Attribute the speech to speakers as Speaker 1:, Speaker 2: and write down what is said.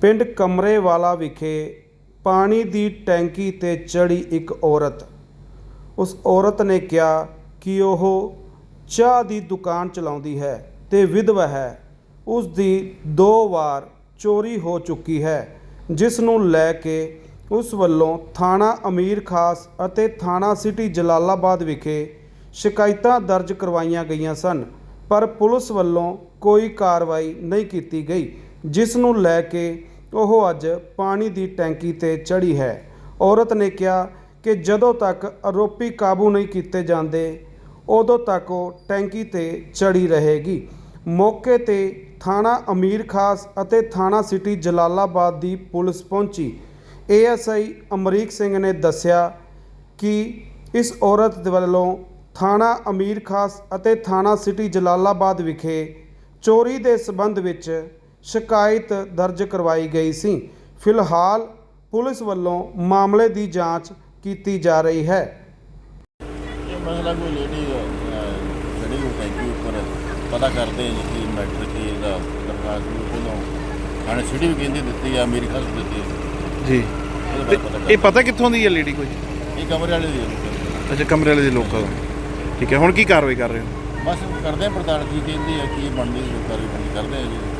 Speaker 1: ਪਿੰਡ ਕਮਰੇਵਾਲਾ ਵਿਖੇ ਪਾਣੀ ਦੀ ਟੈਂਕੀ ਤੇ ਚੜੀ ਇੱਕ ਔਰਤ। ਉਸ ਔਰਤ ਨੇ ਕਿਹਾ ਕਿ ਉਹ ਚਾਹ ਦੀ ਦੁਕਾਨ ਚਲਾਉਂਦੀ ਹੈ ਤੇ ਵਿਧਵਾ ਹੈ। ਉਸ ਦੀ ਦੋ ਵਾਰ ਚੋਰੀ ਹੋ ਚੁੱਕੀ ਹੈ, ਜਿਸ ਨੂੰ ਲੈ ਕੇ ਉਸ ਵੱਲੋਂ ਥਾਣਾ ਅਮੀਰ ਖਾਸ ਅਤੇ ਥਾਣਾ ਸਿਟੀ ਜਲਾਲਾਬਾਦ ਵਿਖੇ ਸ਼ਿਕਾਇਤਾਂ ਦਰਜ ਕਰਵਾਈਆਂ ਗਈਆਂ ਸਨ, ਪਰ ਪੁਲਿਸ ਵੱਲੋਂ ਕੋਈ ਕਾਰਵਾਈ ਨਹੀਂ ਕੀਤੀ ਗਈ। ਜਿਸ ਨੂੰ ਲੈ ਕੇ ਉਹ ਅੱਜ ਪਾਣੀ ਦੀ ਟੈਂਕੀ ਤੇ ਚੜੀ ਹੈ। ਔਰਤ ਨੇ ਕਿਹਾ ਕਿ ਜਦੋਂ ਤੱਕ ਆਰੋਪੀ ਕਾਬੂ ਨਹੀਂ ਕੀਤੇ ਜਾਂਦੇ, ਉਦੋਂ ਤੱਕ ਉਹ ਟੈਂਕੀ ਤੇ ਚੜੀ ਰਹੇਗੀ। ਮੌਕੇ ਤੇ ਥਾਣਾ ਅਮੀਰ ਖਾਸ ਅਤੇ ਥਾਣਾ ਸਿਟੀ ਜਲਾਲਾਬਾਦ ਦੀ ਪੁਲਿਸ ਪਹੁੰਚੀ। ਏਐਸਆਈ ਅਮਰੀਕ ਸਿੰਘ ਨੇ ਦੱਸਿਆ ਕਿ ਇਸ ਔਰਤ ਦੇ ਵੱਲੋਂ ਥਾਣਾ ਅਮੀਰ ਖਾਸ ਅਤੇ ਥਾਣਾ ਸਿਟੀ ਜਲਾਲਾਬਾਦ ਵਿਖੇ ਚੋਰੀ ਦੇ ਸਬੰਧ ਵਿੱਚ ਸ਼ਿਕਾਇਤ ਦਰਜ ਕਰਵਾਈ ਗਈ ਸੀ। ਫਿਲਹਾਲ ਪੁਲਿਸ ਵੱਲੋਂ ਮਾਮਲੇ ਦੀ ਜਾਂਚ ਕੀਤੀ ਜਾ ਰਹੀ ਹੈ।
Speaker 2: ਇਹ ਮਸਲਾ ਕੋਈ ਲੇਡੀ ਖੜੀ ਹੋ ਟੈਂਕੀ ਉੱਪਰ। ਪਤਾ ਕਰਦੇ ਜੀ ਕਿ ਮੈਟਰ ਕੀ ਇਹਦਾ ਦਰਖਾਸਤ ਨੂੰ ਕੋਲੋਂ ਥਾਣੇ ਸਿਟੀ ਵੀ ਕਹਿੰਦੀ ਦਿੱਤੀ ਆ ਮੇਰੀ ਖਾਸ ਦਿੱਤੀ।
Speaker 3: ਜੀ।
Speaker 2: ਇਹਦੇ
Speaker 3: ਤੇ
Speaker 2: ਬਾਰੇ ਪਤਾ
Speaker 3: ਇਹ ਪਤਾ ਕਿੱਥੋਂ ਦੀ ਹੈ ਲੇਡੀ ਕੋਈ?
Speaker 2: ਕਰ ਇਹ ਕਮਰੇ ਵਾਲੇ ਦੀ।
Speaker 3: ਅੱਛਾ ਕਮਰੇ ਵਾਲੇ ਦੇ ਲੋਕਾਂ ਦਾ। ਠੀਕ ਹੈ ਹੁਣ ਕੀ ਕਾਰਵਾਈ ਕਰ ਰਹੇ ਹੋ?
Speaker 2: ਬਸ ਕਰਦੇ ਆ ਪੜਤਾਲ ਕੀ ਕਹਿੰਦੀ ਆ ਕੀ ਬਣਦੀ ਜੋ ਕਾਰਵਾਈ ਬਣਦੀ ਕਰਦੇ ਆ ਜੀ।